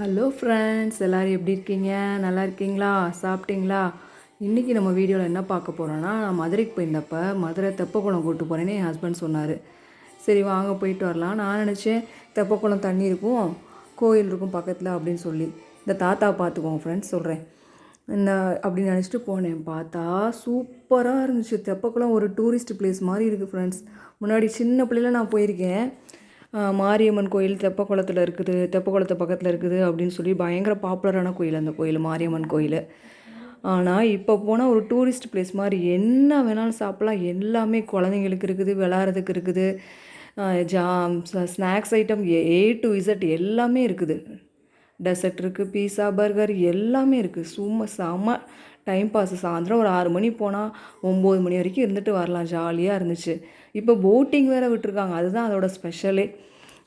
Hello friends எல்லோரும் எப்படி இருக்கீங்க? நல்லா இருக்கீங்களா? சாப்பிட்டீங்களா? இன்றைக்கி நம்ம வீடியோவில் என்ன பார்க்க போகிறோன்னா நான் மதுரைக்கு போயிருந்தப்போ மதுரை தெப்பக்குளம் கூட்டு போகிறேன்னு என் ஹஸ்பண்ட் சொன்னார். சரி வாங்க போயிட்டு வரலாம். நான் நினச்சேன் தெப்பக்குளம் தண்ணி இருக்கும் கோயில் இருக்கும் பக்கத்தில் அப்படின்னு சொல்லி. இந்த தாத்தா பார்த்துக்கோங்க ஃப்ரெண்ட்ஸ் சொல்கிறேன் இந்த அப்படின்னு நினச்சிட்டு போனேன். பார்த்தா சூப்பராக இருந்துச்சு. தெப்பக்குளம் ஒரு டூரிஸ்ட் பிளேஸ் மாதிரி இருக்குது ஃப்ரெண்ட்ஸ் முன்னாடி சின்ன பிள்ளையில நான் போயிருக்கேன். மாரியம்மன் கோயில் தெப்பக்குளத்தில் இருக்குது தெப்பக்குளத்து பக்கத்தில் இருக்குது அப்படின்னு சொல்லி பயங்கர பாப்புலரான கோயில் அந்த கோயில் மாரியம்மன் கோயில். ஆனால் இப்போ போனால் ஒரு டூரிஸ்ட் பிளேஸ் மாதிரி என்ன வேணாலும் சாப்பிட்லாம். எல்லாமே குழந்தைங்களுக்கு இருக்குது விளாட்றதுக்கு இருக்குது. ஜா jam snacks item A to Z எல்லாமே இருக்குது. டெசர்ட் இருக்குது பீஸா பர்கர் எல்லாமே இருக்குது சும்மா செம்ம டைம் பாஸ் சாயந்தரம் ஒரு ஆறு மணி போனால் ஒம்பது மணி வரைக்கும் இருந்துட்டு வரலாம். ஜாலியாக இருந்துச்சு. இப்போ போட்டிங் வேறு விட்டுருக்காங்க. அதுதான் அதோட ஸ்பெஷலே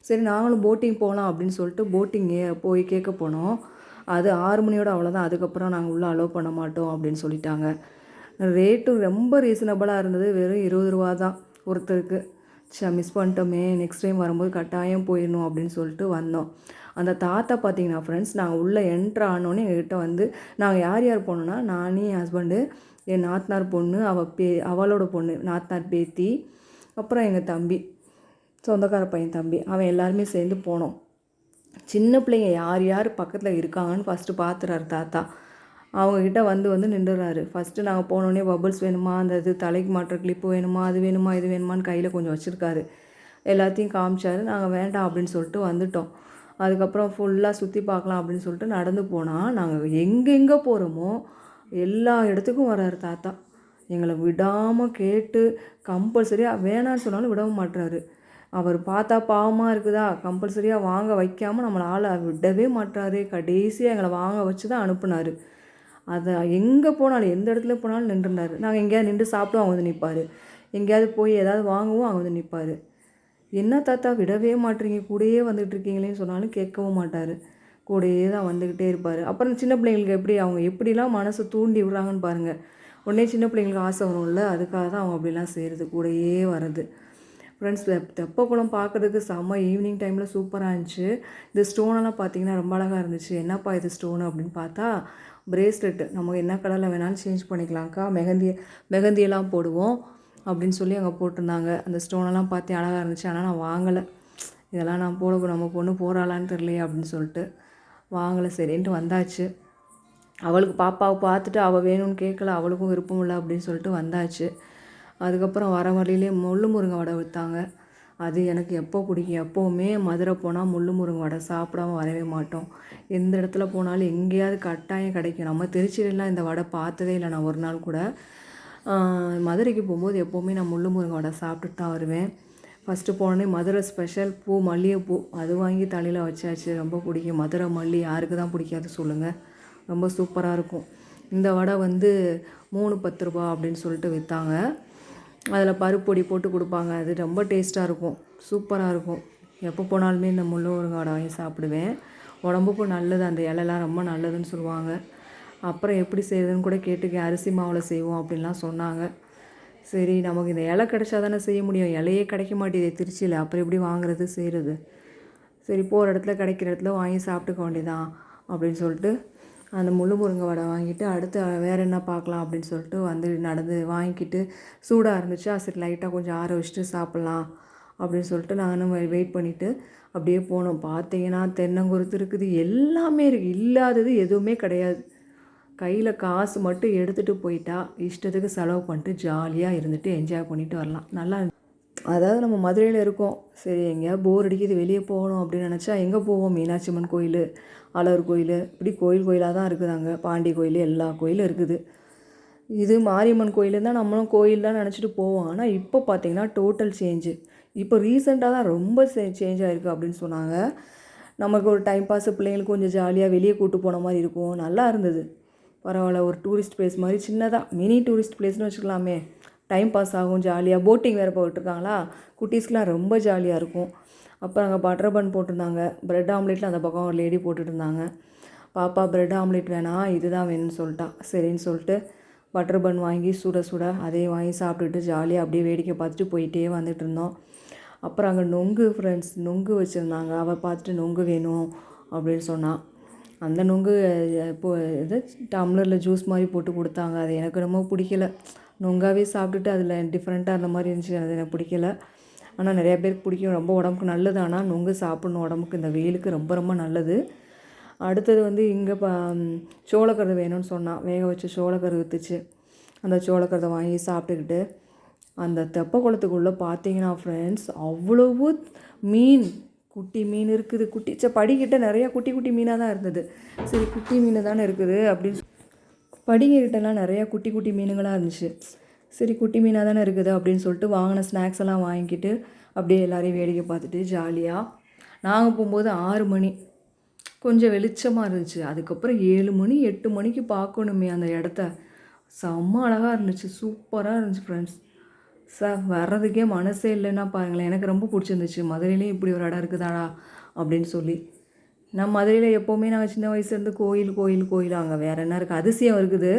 சரி நாங்களும் போட்டிங் போகலாம் அப்படின்னு சொல்லிட்டு போட்டிங் போய் கேட்க போனோம். அது ஆறு மணியோட அவ்வளோதான் அதுக்கப்புறம் நாங்கள் உள்ளே அலோவ் பண்ண மாட்டோம் அப்படின்னு சொல்லிட்டாங்க. ரேட்டும் ரொம்ப ரீசனபிளாக இருந்தது. வெறும் இருபது ரூபா தான் ஒருத்தருக்கு. சே மிஸ் பண்ணிட்டோமே. நெக்ஸ்ட் டைம் வரும்போது கட்டாயம் போயிடணும் அப்படின்னு சொல்லிட்டு வந்தோம். அந்த தாத்தா பார்த்தீங்கன்னா ஃப்ரெண்ட்ஸ் நாங்கள் உள்ளே என்ட்ரு ஆனோன்னே எங்ககிட்ட வந்து நாங்கள் யார் யார் போனோன்னா நானே என் ஹஸ்பண்டு என் நாத்தனார் பொண்ணு அவள் பே அவளோட பொண்ணு நாத்தனார் பேத்தி அப்புறம் எங்கள் தம்பி சொந்தக்கார பையன் தம்பி அவன் எல்லாருமே சேர்ந்து போனோம். சின்ன பிள்ளைங்க யார் யார் பக்கத்தில் இருக்காங்கன்னு ஃபஸ்ட்டு பார்த்துறாரு தாத்தா. அவங்கக்கிட்ட வந்து வந்து நின்றுறாரு. ஃபஸ்ட்டு நாங்கள் போனோடனே பபுள்ஸ் வேணுமா? அந்த இது தலைக்கு மாட்டுற கிளிப்பு வேணுமா? அது வேணுமா? இது வேணுமான்னு கையில் கொஞ்சம் வச்சுருக்காரு. எல்லாத்தையும் காமிச்சார். நாங்கள் வேண்டாம் அப்படின்னு சொல்லிட்டு வந்துட்டோம். அதுக்கப்புறம் ஃபுல்லாக சுற்றி பார்க்கலாம் அப்படின்னு சொல்லிட்டு நடந்து போனால் நாங்கள் எங்கெங்கே போகிறோமோ எல்லா இடத்துக்கும் வராரு தாத்தா. எங்களை விடாமல் கேட்டு கம்பல்சரியாக வேணான்னு சொன்னாலும் விடவும் மாட்டுறாரு அவர் பார்த்தா பாவமாக இருக்குதா? கம்பல்சரியாக வாங்க வைக்காமல் நம்மளை ஆளை விடவே மாட்டாரு கடைசியாக எங்களை வாங்க வச்சு தான் அனுப்புனார். அதை எங்கே போனாலும் எந்த இடத்துல போனாலும் நின்றுனார். நாங்கள் எங்கேயாவது நின்று சாப்பிடுவோம் அவங்க வந்து நிற்பார் எங்கேயாவது போய் ஏதாவது வாங்குவோம் அவங்க வந்து நிற்பார் என்ன தாத்தா விடவே மாட்டுறீங்க கூடயே வந்துகிட்டு இருக்கீங்களேன்னு சொன்னாலும் கேட்கவும் மாட்டார். கூடயே தான் வந்துக்கிட்டே இருப்பார். அப்புறம் சின்ன பிள்ளைங்களுக்கு எப்படி? அவங்க எப்படிலாம் மனசை தூண்டி விடுறாங்கன்னு பாருங்கள் உடனே சின்ன பிள்ளைங்களுக்கு ஆசை வரும்ல அதுக்காக தான் அவங்க அப்படிலாம் செய்கிறது கூடயே வர்றது. ஃப்ரெண்ட்ஸ் தெப்பக்குளம் பார்க்குறதுக்கு செம்ம ஈவினிங் டைமில் சூப்பராக இருந்துச்சு. இந்த ஸ்டோனெல்லாம் பார்த்தீங்கன்னா ரொம்ப அழகாக இருந்துச்சு. என்னப்பா இது ஸ்டோனு அப்படின்னு பார்த்தா பிரேஸ்லெட்டு நம்ம என்ன கலரில் வேணாலும் சேஞ்ச் பண்ணிக்கலாம்க்கா மெகந்தி மெஹந்தியெல்லாம் போடுவோம் அப்படின்னு சொல்லி அங்கே போட்டிருந்தாங்க. அந்த ஸ்டோனெல்லாம் பார்த்து அழகாக இருந்துச்சு. ஆனால் நான் வாங்கலை. இதெல்லாம் நான் போட நம்ம பொண்ணு போகிறாளான்னு தெரியலையே அப்படின்னு சொல்லிட்டு வாங்கலை. சரின்ட்டு வந்தாச்சு. அவளுக்கு பாப்பாவை பார்த்துட்டு அவள் வேணும்னு கேட்கல அவளுக்கும் விருப்பம் இல்லை அப்படின்னு சொல்லிட்டு வந்தாச்சு. அதுக்கப்புறம் வர வழியிலே முள்ளு முருங்கை வடை விற்றாங்க அது எனக்கு எப்போ பிடிக்கும் எப்போவுமே மதுரை போனால் முள்ளு முருங்கை வடை சாப்பிடாம வரவே மாட்டோம். எந்த இடத்துல போனாலும் எங்கேயாவது கட்டாயம் கிடைக்கும். நம்ம திருச்சியிலலாம் இந்த வடை பார்த்ததே இல்லை நான் ஒரு நாள் கூட. மதுரைக்கு போகும்போது எப்போவுமே நான் முள்ளு முருங்கை வடை சாப்பிட்டுட்டு தான் வருவேன். ஃபஸ்ட்டு போனோடனே மதுரை ஸ்பெஷல் பூ மல்லிகைப்பூ அது வாங்கி தலையில் வச்சாச்சு. ரொம்ப பிடிக்கும். மதுரை மல்லி யாருக்கு தான் பிடிக்காது சொல்லுங்கள் ரொம்ப சூப்பராக இருக்கும். இந்த வடை வந்து மூணு பத்து ரூபா அப்படின்னு சொல்லிட்டு விற்றாங்க அதில் பருப்பொடி போட்டு கொடுப்பாங்க. அது ரொம்ப டேஸ்ட்டாக இருக்கும். சூப்பராக இருக்கும். எப்போ போனாலுமே இந்த முள்ளு வடை வாங்கி சாப்பிடுவேன். உடம்புக்கும் நல்லது. அந்த இலைலாம் ரொம்ப நல்லதுன்னு சொல்லுவாங்க. அப்புறம் எப்படி செய்யுதுன்னு கூட கேட்டுக்கேன் அரிசி மாவில் செய்வோம் அப்படின்லாம் சொன்னாங்க. சரி நமக்கு இந்த இலை கிடைச்சா தானே செய்ய முடியும். இலையே கிடைக்க மாட்டேங்குது திருச்சியில். அப்புறம் எப்படி வாங்குறது செய்கிறது சரி போகிற இடத்துல கிடைக்கிற இடத்துல வாங்கி சாப்பிட்டுக்க வேண்டியதான் அப்படின்னு சொல்லிட்டு அந்த முழு முருங்கை வடை வாங்கிட்டு அடுத்து வேறு என்ன பார்க்கலாம் அப்படின்னு சொல்லிட்டு வந்து நடந்து வாங்கிக்கிட்டு சூடாக இருந்துச்சா. சரி லைட்டாக கொஞ்சம் ஆற வச்சுட்டு சாப்பிட்லாம் அப்படின்னு சொல்லிட்டு நானும் வெயிட் பண்ணிவிட்டு அப்படியே போனோம். பார்த்தீங்கன்னா தென்னங்குருத்து இருக்குது. எல்லாமே இருக்குது இல்லாதது எதுவுமே கிடையாது. கையில் காசு மட்டும் எடுத்துகிட்டு போயிட்டா இஷ்டத்துக்கு செலவு பண்ணிட்டு ஜாலியாக இருந்துட்டு என்ஜாய் பண்ணிட்டு வரலாம். நல்லா அதாவது நம்ம மதுரையில் இருக்கோம். சரி எங்கேயாவது போர் அடிக்குது வெளியே போகணும் அப்படின்னு நினச்சா எங்கே போவோம்? மீனாட்சி அம்மன் கோயில் அழகர் கோயில் இப்படி கோயில் கோயிலாக தான் இருக்குது அங்கே பாண்டி கோயில் எல்லா கோயிலும் இருக்குது. இது மாரியம்மன் கோயில் தான் நம்மளும் கோயில் தான் நினச்சிட்டு போவோம். ஆனால் இப்போ பார்த்தீங்கன்னா டோட்டல் சேஞ்சு இப்போ ரீசெண்டாக தான் ரொம்ப சே சேஞ்ச் ஆகிருக்கு அப்படின்னு சொன்னாங்க. நமக்கு ஒரு டைம் பாஸ் பிள்ளைங்களுக்கு கொஞ்சம் ஜாலியாக வெளியே கூட்டு போன மாதிரி இருக்கும். நல்லா இருந்தது. பரவாயில்ல ஒரு டூரிஸ்ட் பிளேஸ் மாதிரி சின்னதாக மினி டூரிஸ்ட் பிளேஸ்னு வச்சுக்கலாமே. டைம் பாஸ் ஆகும் ஜாலியாக போட்டிங் வேறு போட்டுருக்காங்களா? குட்டீஸ்க்குலாம் ரொம்ப ஜாலியாக இருக்கும். அப்புறம் அங்கே பட்டர் பன் போட்டிருந்தாங்க. ப்ரெட் ஆம்லேட்டில் அந்த பக்கம் ஒரு லேடி போட்டுட்ருந்தாங்க பாப்பா ப்ரெட் ஆம்லேட் வேணாம் இதுதான் வேணும்னு சொல்லிட்டா. சரின்னு சொல்லிட்டு பட்டர் பன் வாங்கி சுட சுட அதே வாங்கி சாப்பிட்டுட்டு ஜாலியாக அப்படியே வேடிக்கை பார்த்துட்டு போயிட்டே வந்துட்டு இருந்தோம் அப்புறம் அங்கே நொங்கு ஃப்ரெண்ட்ஸ் நொங்கு வச்சுருந்தாங்க. அவள் பார்த்துட்டு நொங்கு வேணும் அப்படின்னு சொன்னான் அந்த நொங்கு இப்போ இது டம்ளரில் ஜூஸ் மாதிரி போட்டு கொடுத்தாங்க. அது எனக்கு ரொம்ப பிடிக்கல. நொங்காவே சாப்பிட்டுட்டு அதில் டிஃப்ரெண்ட்டாக அந்த மாதிரி இருந்துச்சு. அது எனக்கு பிடிக்கல. ஆனால் நிறையா பேருக்கு பிடிக்கும். ரொம்ப உடம்புக்கு நல்லது. ஆனால் நொங்கு சாப்பிட்ணும். உடம்புக்கு இந்த வெயிலுக்கு ரொம்ப ரொம்ப நல்லது. அடுத்தது வந்து இங்கே ப சோளக்கருது வேணும்னு சொன்னான் வேக வச்சு சோளக்கரு விற்றுச்சு அந்த சோளக்கருதை வாங்கி சாப்பிட்டுக்கிட்டு அந்த தெப்ப குளத்துக்குள்ளே பார்த்தீங்கன்னா ஃப்ரெண்ட்ஸ் அவ்வளவு மீன் குட்டி மீன் இருக்குது. குட்டி ச படிக்கிட்ட நிறையா குட்டி குட்டி மீனாக தான் இருந்தது. சரி குட்டி மீன் தானே இருக்குது அப்படின்னு சொ- படிங்கக்கிட்டலாம் நிறையா குட்டி குட்டி மீனுங்களாக இருந்துச்சு. சரி குட்டி மீனாக தானே இருக்குது அப்படின்னு சொல்லிட்டு வாங்கின ஸ்நாக்ஸ் எல்லாம் வாங்கிக்கிட்டு அப்படியே எல்லாரையும் வேடிக்கை பார்த்துட்டு ஜாலியாக நாங்கள் போகும்போது ஆறு மணி. கொஞ்சம் வெளிச்சமாக இருந்துச்சு. அதுக்கப்புறம் ஏழு மணி எட்டு மணிக்கு பார்க்கணுமே அந்த இடத்த. செம்ம அழகாக இருந்துச்சு. சூப்பராக இருந்துச்சு ஃப்ரெண்ட்ஸ் சார் வர்றதுக்கே மனசே இல்லைன்னா பாருங்களேன். எனக்கு ரொம்ப பிடிச்சிருந்துச்சு. மதுரையிலையும் இப்படி ஒரு இடம் இருக்குதாடா அப்படின்னு சொல்லி. நான் மதுரையில் எப்போவுமே நாங்கள் சின்ன வயசுலேருந்து கோயில் கோயில் கோயில் அங்கே வேறு என்ன இருக்குது அதிசயம் இருக்குது.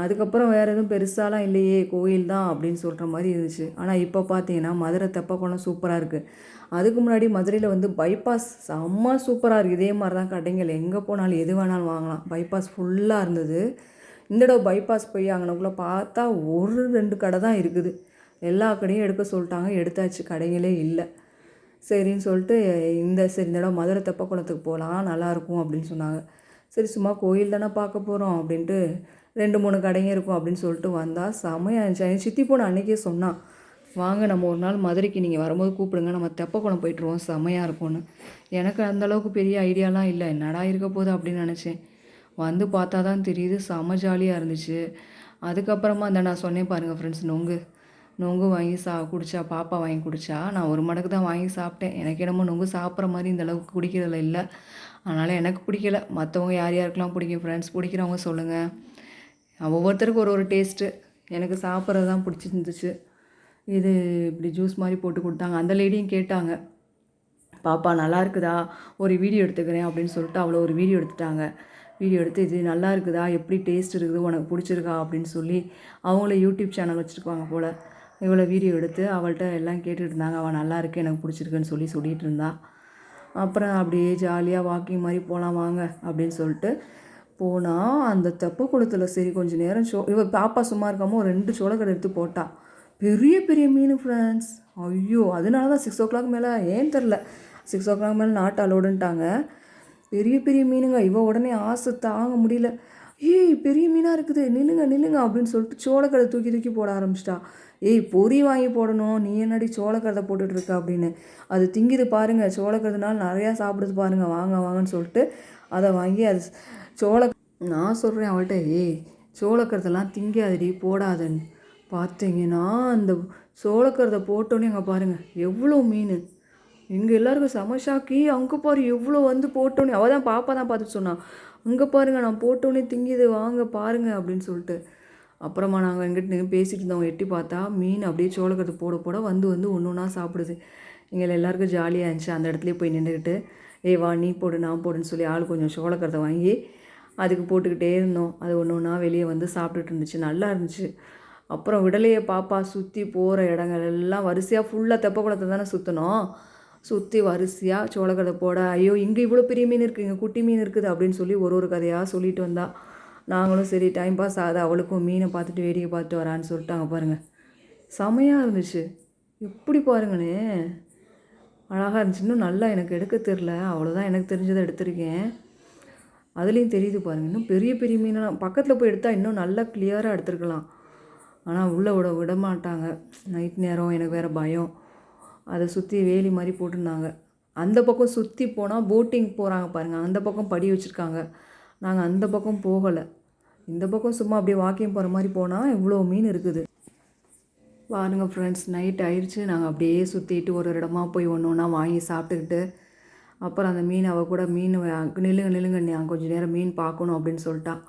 அதுக்கப்புறம் வேறு எதுவும் பெருசாலாம் இல்லையே கோயில் தான் அப்படின்னு சொல்கிற மாதிரி இருந்துச்சு. ஆனால் இப்போ பார்த்தீங்கன்னா மதுரை தெப்பக்குளம் சூப்பராக இருக்குது அதுக்கு முன்னாடி மதுரையில் வந்து பைபாஸ் செம்ம சூப்பராக இருக்குது இதே மாதிரி தான் கடைங்கள் எங்கே போனாலும் எது வேணாலும் வாங்கலாம். பைபாஸ் ஃபுல்லாக இருந்தது. இந்த தடவை பைபாஸ் போய் அங்கனக்குள்ளே பார்த்தா ஒரு ரெண்டு கடை தான் இருக்குது. எல்லா கடையும் எடுக்க சொல்லிட்டாங்க. எடுத்தாச்சு. கடைகளே இல்லை. சரின்னு சொல்லிட்டு இந்த சரி இந்த தடவை மதுரை தெப்பக்குளத்துக்கு போகலாம் நல்லாயிருக்கும் அப்படின்னு சொன்னாங்க. சரி சும்மா கோயில் தானே பார்க்க போகிறோம் அப்படின்ட்டு ரெண்டு மூணு கடைங்க இருக்கும் அப்படின்னு சொல்லிட்டு வந்தால் செமையாக இருந்துச்சு. என் சித்தி பொண்ணு அன்றைக்கே சொன்னான் வாங்க நம்ம ஒரு நாள் மதுரைக்கு நீங்கள் வரும்போது கூப்பிடுங்க நம்ம தெப்பக்குளம் போயிட்டுருவோம் செமையாக இருக்கும்னு. எனக்கு அந்தளவுக்கு பெரிய ஐடியாலாம் இல்லை. என்னடா இருக்க போகுது அப்படின்னு நினச்சேன். வந்து பார்த்தா தான் தெரியுது செம ஜாலியாக இருந்துச்சு. அதுக்கப்புறமா அந்த நான் சொன்னேன் பாருங்கள் ஃப்ரெண்ட்ஸ் நொங்கு. நொங்கு வாங்கி சா குடித்தா பாப்பா வாங்கி குடிச்சா நான் ஒரு மடக்கு தான் வாங்கி சாப்பிட்டேன். எனக்கு என்னமோ நொங்கு சாப்பிட்ற மாதிரி இந்த அளவுக்கு குடிக்கிறதில்ல இல்லை. அதனால் எனக்கு பிடிக்கல. மற்றவங்க யார் யாருக்கெல்லாம் பிடிக்கும் ஃப்ரெண்ட்ஸ் பிடிக்கிறவங்க சொல்லுங்கள் ஒவ்வொருத்தருக்கும் ஒரு ஒரு டேஸ்ட்டு எனக்கு சாப்பிட்றது தான் பிடிச்சிருந்துச்சு. இது இப்படி ஜூஸ் மாதிரி போட்டு கொடுத்தாங்க. அந்த லேடியும் கேட்டாங்க. பாப்பா நல்லா இருக்குதா? ஒரு வீடியோ எடுத்துக்கிறேன் அப்படின்னு சொல்லிட்டு அவ்வளோ ஒரு வீடியோ எடுத்துட்டாங்க. வீடியோ எடுத்து இது நல்லா இருக்குதா? எப்படி டேஸ்ட் இருக்குது? உனக்கு பிடிச்சிருக்கா? அப்படின்னு சொல்லி அவங்கள யூடியூப் சேனல் வச்சுருப்பாங்க போல். இவ்வளோ வீடியோ எடுத்து அவள்கிட்ட எல்லாம் கேட்டுகிட்டு இருந்தாங்க அவள் நல்லா இருக்கு எனக்கு பிடிச்சிருக்குன்னு சொல்லி சொல்லிட்டு இருந்தா அப்புறம் அப்படியே ஜாலியாக வாக்கிங் மாதிரி போகலாம் வாங்க அப்படின்னு சொல்லிட்டு போனால் அந்த தெப்ப குளத்தில் சரி கொஞ்சம் நேரம் சோ இவ பாப்பா சும்மா இருக்காமல் ஒரு ரெண்டு சோளக்கடை எடுத்து போட்டா. பெரிய பெரிய மீன் ஃப்ரெண்ட்ஸ் ஐயோ அதனால தான் சிக்ஸ் ஓ கிளாக் மேலே ஏன் தெரில சிக்ஸ் ஓ கிளாக் மேலே நாட்டு அலோடுன்ட்டாங்க. பெரிய பெரிய மீனுங்க. இவ உடனே ஆசை தாங்க முடியல. ஏய் பெரிய மீனாக இருக்குது. நில்லுங்க நில்லுங்க அப்படின்னு சொல்லிட்டு சோளக்கடை தூக்கி தூக்கி போட ஆரம்பிச்சிட்டா. ஏய் பொரி வாங்கி போடணும். நீ என்னடி சோளக்கடை போட்டுட்ருக்க அப்படின்னு. அது திங்குது பாருங்க. சோளக்கருதுனால நிறையா சாப்பிடுது பாருங்க. வாங்க வாங்கன்னு சொல்லிட்டு அதை வாங்கி அது சோள நான் சொல்கிறேன் அவள்கிட்ட ஏய் சோளக்கருதெல்லாம் திங்காதடி போடாதன்னு. பார்த்தீங்கன்னா அந்த சோளக்கரதை போட்டோன்னே அங்கே பாருங்கள் எவ்வளோ மீன். எங்கள் எல்லாருக்கும் சமஷாக்கி அங்கே பாரு எவ்வளோ வந்து போட்டோன்னே அவள் தான் பாப்பா தான் பார்த்துட்டு சொன்னான். அங்கே பாருங்க நான் போட்டோன்னே திங்கிது. வாங்க பாருங்க. அப்படின்னு சொல்லிட்டு. அப்புறமா நாங்கள் எங்கிட்ட பேசிகிட்டு இருந்தவங்க இருந்தோம் எட்டி பார்த்தா மீன் அப்படியே சோளக்கருது போட போட வந்து வந்து ஒன்று ஒன்றா சாப்பிடுது. எங்களை எல்லாருக்கும் ஜாலியாக இருந்துச்சு. அந்த இடத்துலேயே போய் நின்றுக்கிட்டு ஏய் வா நீ போடு நான் போடுன்னு சொல்லி ஆள் கொஞ்சம் சோளக்கரத்தை வாங்கி அதுக்கு போட்டுக்கிட்டே இருந்தோம். அது ஒன்று ஒன்றா வெளியே வந்து சாப்பிட்டுட்டு இருந்துச்சு. நல்லா இருந்துச்சு. அப்புறம் விடலையை பாப்பா சுற்றி போகிற இடங்கள் எல்லாம் வரிசையாக ஃபுல்லாக தெப்ப குளத்தை தானே சுற்றினோம் சுற்றி வரிசையாக சோளக்கதை போட ஐயோ இங்கே இவ்வளோ பெரிய மீன் இருக்குது இங்கே குட்டி மீன் இருக்குது அப்படின்னு சொல்லி ஒரு ஒரு கதையாக சொல்லிட்டு வந்தாள் நாங்களும் சரி டைம் பாஸ் ஆகுது அவளுக்கும் மீனை பார்த்துட்டு வேடிக்கை பார்த்துட்டு வரான்னு சொல்லிட்டாங்க பாருங்கள் செமையாக இருந்துச்சு. எப்படி பாருங்களே அழகாக இருந்துச்சு. இன்னும் நல்லா எனக்கு எடுக்க தெரில அவ்வளோதான் எனக்கு தெரிஞ்சதை எடுத்திருக்கேன். அதுலேயும் தெரியுது பாருங்கள் இன்னும் பெரிய பெரிய மீனெல்லாம் பக்கத்தில் போய் எடுத்தால் இன்னும் நல்லா கிளியராக எடுத்துருக்கலாம். ஆனால் உள்ளே விட விட மாட்டாங்க. நைட் நேரம் எனக்கு வேறு பயம். அதை சுற்றி வேலி மாதிரி போட்டிருந்தாங்க. அந்த பக்கம் சுற்றி போனால் போட்டிங் போகிறாங்க பாருங்கள் அந்த பக்கம் படி வச்சுருக்காங்க. நாங்கள் அந்த பக்கம் போகலை. இந்த பக்கம் சும்மா அப்படியே வாக்கிங் போகிற மாதிரி போனால் இவ்வளோ மீன் இருக்குது. பாருங்கள் ஃப்ரெண்ட்ஸ் நைட் ஆயிடுச்சு நாங்கள் அப்படியே சுற்றிட்டு ஒரு ஒரு இடமா போய் ஒன்று ஒன்றா வாங்கி சாப்பிட்டுக்கிட்டு அப்புறம் அந்த மீன் அவள் கூட மீன் வ- நில்லுங்க நில்லுங்க நான் கொஞ்சம் நேரம் மீன் பார்க்கணும் அப்படின்னு சொல்லிட்டா.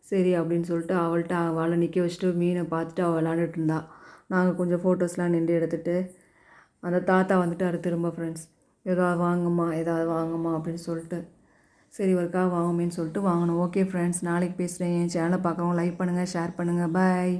சரி அப்படின்னு சொல்லிட்டு அவள்கிட்ட அவளை நிற்க வச்சுட்டு மீனை பார்த்துட்டு அவள் விளாண்டுட்டு இருந்தா. நாங்கள் கொஞ்சம் ஃபோட்டோஸ்லாம் நின்று எடுத்துகிட்டு அந்த தாத்தா வந்துட்டாரு திரும்ப ஃப்ரெண்ட்ஸ் ஏதாவது வாங்கம்மா ஏதாவது வாங்கம்மா அப்படின்னு சொல்லிட்டு. சரி ஒருக்கா வாங்குமேன்னு சொல்லிட்டு வாங்கணும். ஓகே ஃப்ரெண்ட்ஸ் நாளைக்கு பேசுகிறேன் என் சேனலை பார்க்கவும் லைக் பண்ணுங்கள் ஷேர் பண்ணுங்கள் பாய்